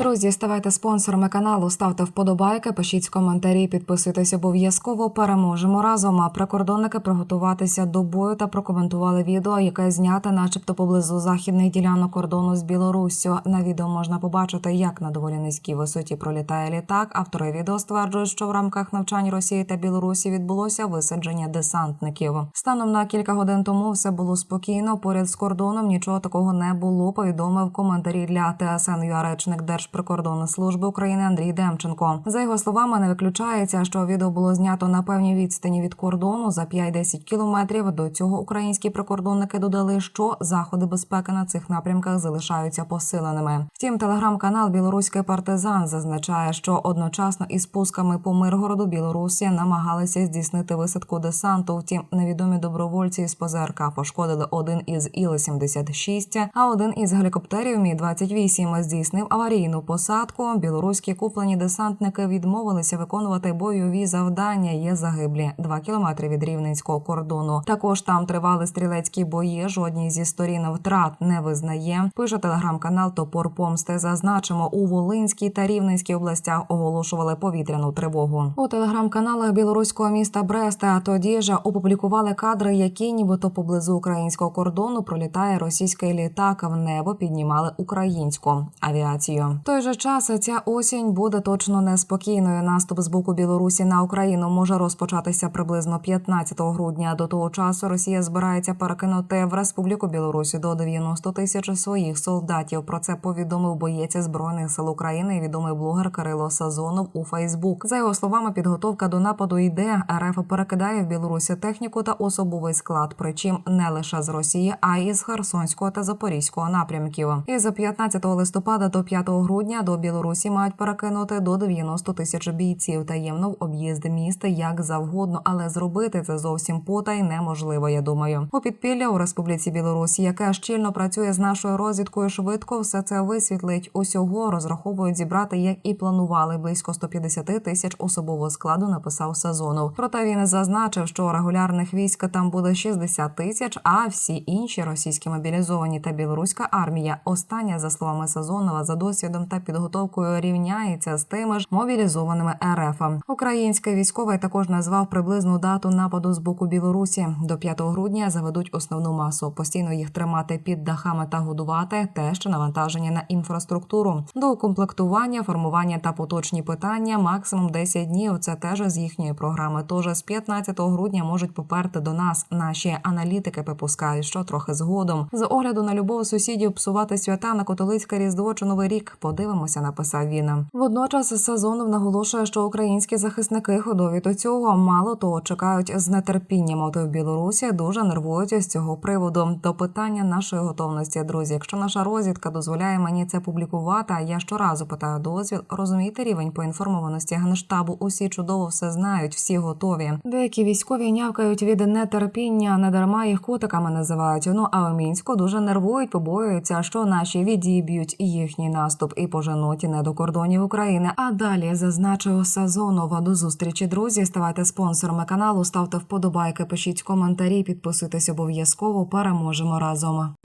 Друзі, ставайте спонсорами каналу, ставте вподобайки, пишіть коментарі, підписуйтесь обов'язково. Переможемо разом. А прикордонники приготуватися до бою та прокоментували відео, яке знято, начебто, поблизу західних ділянок кордону з Білоруссю. На відео можна побачити, як на доволі низькій висоті пролітає літак. Автори відео стверджують, що в рамках навчань Росії та Білорусі відбулося висадження десантників. Станом на кілька годин тому все було спокійно. Поряд з кордоном нічого такого не було. Повідомив коментарі для ТСН ЮА речник Держприкордонної служби України Андрій Демченко. За його словами, не виключається, що відео було знято на певній відстані від кордону за 5-10 кілометрів. До цього українські прикордонники додали, що заходи безпеки на цих напрямках залишаються посиленими. Втім, телеграм-канал Білоруський партизан зазначає, що одночасно із пусками по Миргороду Білорусі намагалися здійснити висадку десанту. Втім, невідомі добровольці із ПЗРК пошкодили один із Іл-76, а один із гелікоптерів Мі 28 здійснив аварійну посадку. Білоруські куплені десантники відмовилися виконувати бойові завдання. Є загиблі 2 кілометри від рівненського кордону. Також там тривали стрілецькі бої. Жодній зі сторін втрат не визнає. Пише телеграм-канал Топор Помсти. Зазначимо у Волинській та Рівненській областях оголошували повітряну тривогу. У телеграм-каналах білоруського міста Бреста тоді ж опублікували кадри, які нібито поблизу українського кордону пролітає російський літак. В небо піднімали українську авіацію. Той же час ця осінь буде точно неспокійною. Наступ з боку Білорусі на Україну може розпочатися приблизно 15 грудня. До того часу Росія збирається перекинути в Республіку Білорусі до 90 тисяч своїх солдатів. Про це повідомив боєць збройних сил України і відомий блогер Кирило Сазонов у Фейсбук. За його словами, підготовка до нападу йде. РФ перекидає в Білорусі техніку та особовий склад, причим не лише з Росії, а й з Херсонського та Запорізького напрямків. І з 15 листопада до 5 грудня до Білорусі мають перекинути до 90 тисяч бійців таємно в об'їзд міста як завгодно, але зробити це зовсім потай неможливо. Я думаю, у підпілля у Республіці Білорусі, яка щільно працює з нашою розвідкою, швидко все це висвітлить. Усього розраховують зібрати, як і планували, близько 150 тисяч особового складу. Написав Сазонов. Проте він зазначив, що регулярних військ там буде 60 тисяч, а всі інші російські мобілізовані та білоруська армія. Остання за словами Сазонова за досвідом та підготовкою рівняється з тими ж мобілізованими РФ. Український військовий також назвав приблизну дату нападу з боку Білорусі. До 5 грудня заведуть основну масу. Постійно їх тримати під дахами та годувати. Те, що навантаження на інфраструктуру, до укомплектування, формування та поточні питання. Максимум 10 днів. Це теж з їхньої програми. Тож з 15 грудня можуть поперти до нас. Наші аналітики припускають, що трохи згодом з огляду на любов сусідів псувати свята на католицьке різдво чи новий рік. Подивимося, написав він. Водночас Сазонов наголошує, що українські захисники готові до цього. Мало того, чекають з нетерпінням. От в Білорусі дуже нервують з цього приводу. До питання нашої готовності, друзі. Якщо наша розвідка дозволяє мені це публікувати, а я щоразу питаю дозвіл, розумієте рівень поінформованості генштабу. Усі чудово все знають, всі готові. Деякі військові нявкають від нетерпіння, не дарма їх котиками називають. Ну а у мінську дуже нервують, побоюються, що наші відіб'ють їхній наступ і поженуть не до кордонів України. А далі зазначив Сазонова. До зустрічі, друзі. Ставайте спонсорами каналу, ставте вподобайки, пишіть коментарі, підписуйтесь обов'язково. Переможемо разом.